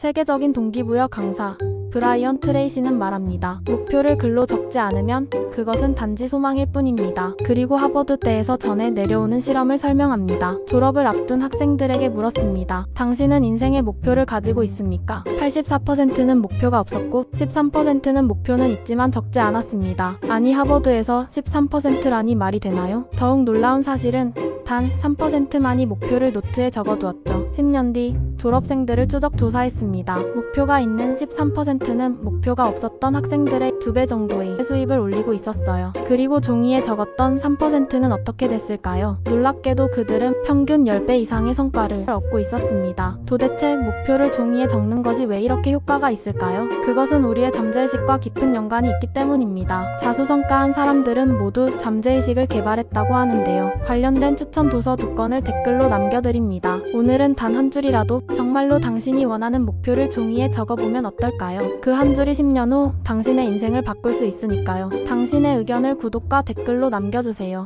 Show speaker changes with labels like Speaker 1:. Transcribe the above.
Speaker 1: 세계적인 동기부여 강사 브라이언 트레이시는 말합니다. 목표를 글로 적지 않으면 그것은 단지 소망일 뿐입니다. 그리고 하버드대에서 전해 내려오는 실험을 설명합니다. 졸업을 앞둔 학생들에게 물었습니다. 당신은 인생의 목표를 가지고 있습니까? 84%는 목표가 없었고 13%는 목표는 있지만 적지 않았습니다. 아니 하버드에서 13%라니 말이 되나요? 더욱 놀라운 사실은 단 3%만이 목표를 노트에 적어두었죠. 10년 뒤 졸업생들을 추적 조사했습니다. 목표가 있는 13%는 목표가 없었던 학생들의 두배 정도의 수입을 올리고 있었어요. 그리고 종이에 적었던 3%는 어떻게 됐을까요? 놀랍게도 그들은 평균 10배 이상의 성과를 얻고 있었습니다. 도대체 목표를 종이에 적는 것이 왜 이렇게 효과가 있을까요? 그것은 우리의 잠재의식과 깊은 연관이 있기 때문입니다. 자수성가한 사람들은 모두 잠재의식을 개발했다고 하는데요. 관련된 추천 도서 두 건을 댓글로 남겨드립니다. 오늘은 단 한 줄이라도 정말로 당신이 원하는 목표를 종이에 적어보면 어떨까요? 그 한 줄이 10년 후 당신의 인생을 바꿀 수 있으니까요. 당신의 의견을 구독과 댓글로 남겨주세요.